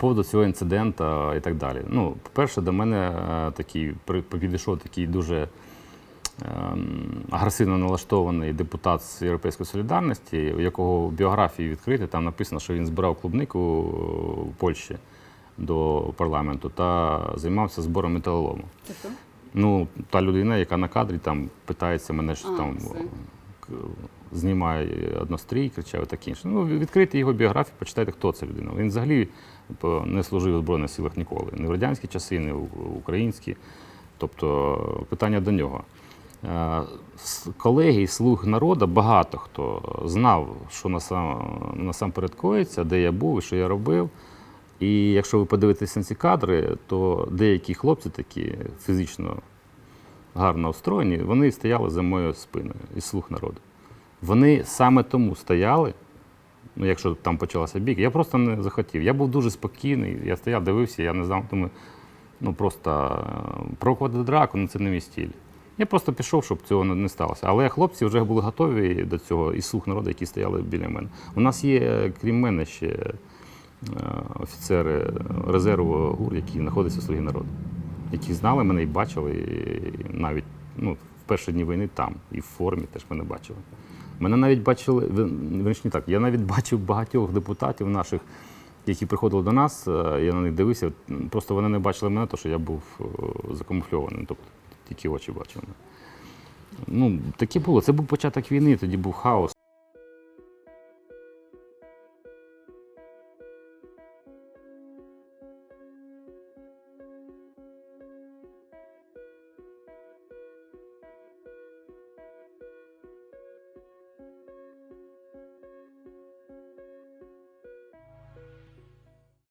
поводу цього інциденту і так далі. Ну, по-перше, до мене е, такий підійшов такий дуже ем, агресивно налаштований депутат з Європейської солідарності, у якого в біографії відкрити там написано, що він збирав клубнику в Польщі до парламенту та займався збором металолому. Хто? Ну, та людина, яка на кадрі там питається мене ж А, там все. Знімає однострій, кричав і таке інше. Ну, відкрийте його біографію, почитайте, хто це людина. Він взагалі не служив у Збройних силах ніколи. Не в радянські часи, не в українські. Тобто питання до нього. Е, Колеги слуг народу багато хто знав, що насамперед коїться, де я був що я робив. І якщо ви подивитеся на ці кадри, то деякі хлопці такі фізично гарно устроєні, вони стояли за моєю спиною із слуг народу. Вони саме тому стояли, ну якщо там почалася бік, я просто не захотів. Я був дуже спокійний, я стояв, дивився, я не знав, думаю, ну просто е, драку, ну це не мій стіль. Я просто пішов, щоб цього не не сталося. Але хлопці вже були готові до цього, і слух народу, які стояли біля мене. У нас є, е, крім мене, ще е, офіцери резерву ГУР, які знаходяться в слугі народу, які знали мене і бачили навіть ну, в перші дні війни там, і в формі теж мене бачили. Мене навіть бачили, верніше не так, я навіть бачив багатьох депутатів наших, які приходили до нас, е, я на них дивився, просто вони не бачили мене, тому що я був е, закамуфльований, тобто тільки очі бачили. Ну, таке було. Це був початок війни, тоді був хаос.